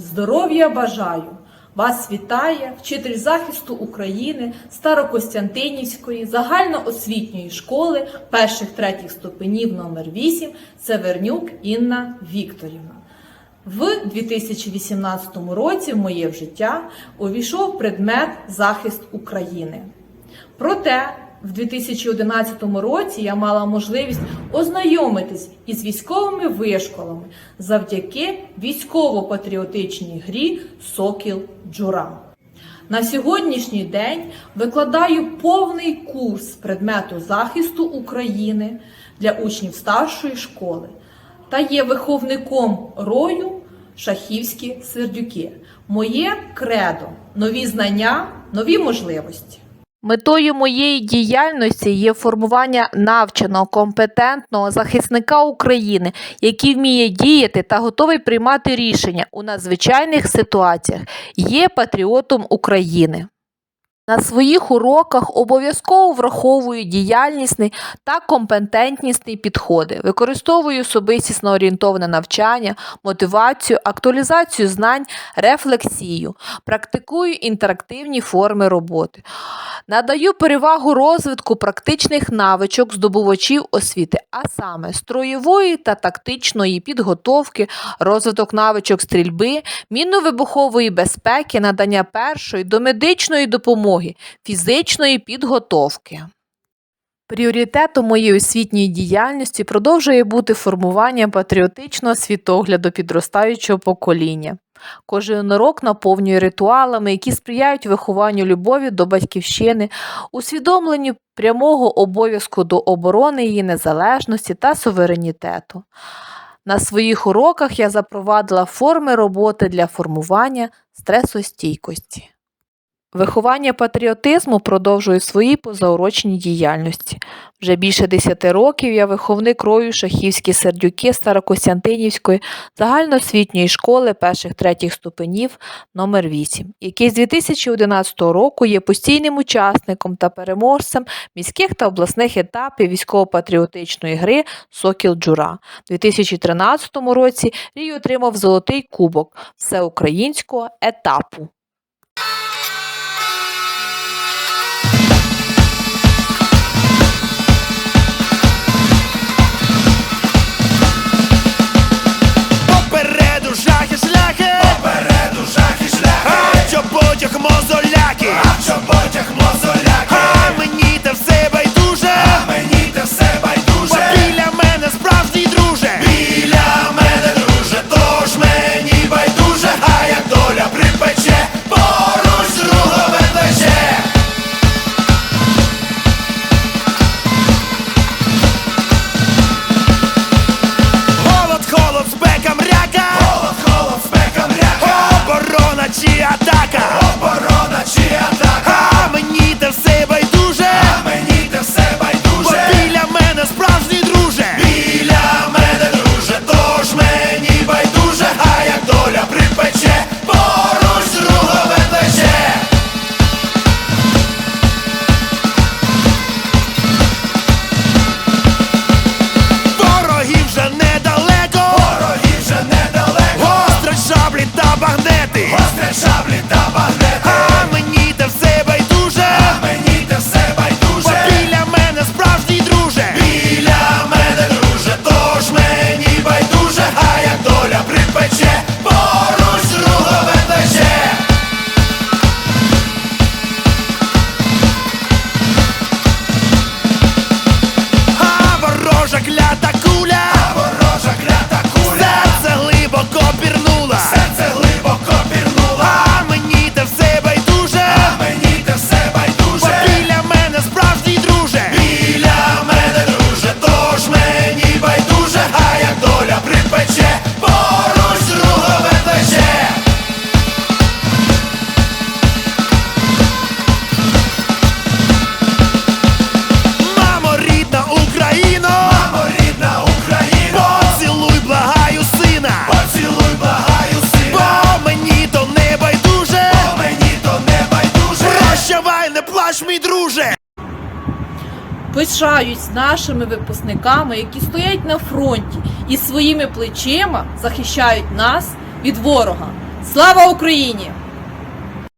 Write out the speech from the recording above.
Здоров'я бажаю! Вас вітає вчитель захисту України Старокостянтинівської загальноосвітньої школи перших третіх ступенів номер 8 Севернюк Інна Вікторівна. В 2018 році в моє життя увійшов предмет захист України. Проте в 2011 році я мала можливість ознайомитись із військовими вишколами завдяки військово-патріотичній грі Сокіл Джура. На сьогоднішній день викладаю повний курс предмету захисту України для учнів старшої школи та є виховником рою шахівські сердюки. Моє кредо нові знання, нові можливості. Метою моєї діяльності є формування навченого, компетентного захисника України, який вміє діяти та готовий приймати рішення у надзвичайних ситуаціях, є патріотом України. На своїх уроках обов'язково враховую діяльнісний та компетентнісний підходи, використовую особистісно орієнтоване навчання, мотивацію, актуалізацію знань, рефлексію, практикую інтерактивні форми роботи. Надаю перевагу розвитку практичних навичок здобувачів освіти, а саме строєвої та тактичної підготовки, розвиток навичок стрільби, мінно-вибухової безпеки, надання першої домедичної допомоги, фізичної підготовки. Пріоритетом моєї освітньої діяльності продовжує бути формування патріотичного світогляду підростаючого покоління. Кожен урок наповнює ритуалами, які сприяють вихованню любові до батьківщини, усвідомленню прямого обов'язку до оборони її незалежності та суверенітету. На своїх уроках я запровадила форми роботи для формування стресостійкості. Виховання патріотизму продовжує свої позаурочні діяльності. Вже більше 10 років я виховник рою шахівські сердюки Старокостянтинівської загальноосвітньої школи перших третіх ступенів номер 8 який з 2011 року є постійним учасником та переможцем міських та обласних етапів військово-патріотичної гри Сокіл Джура. У 2013 році Рій отримав золотий кубок всеукраїнського етапу. Пишаюсь нашими випускниками, які стоять на фронті і своїми плечима захищають нас від ворога. Слава Україні!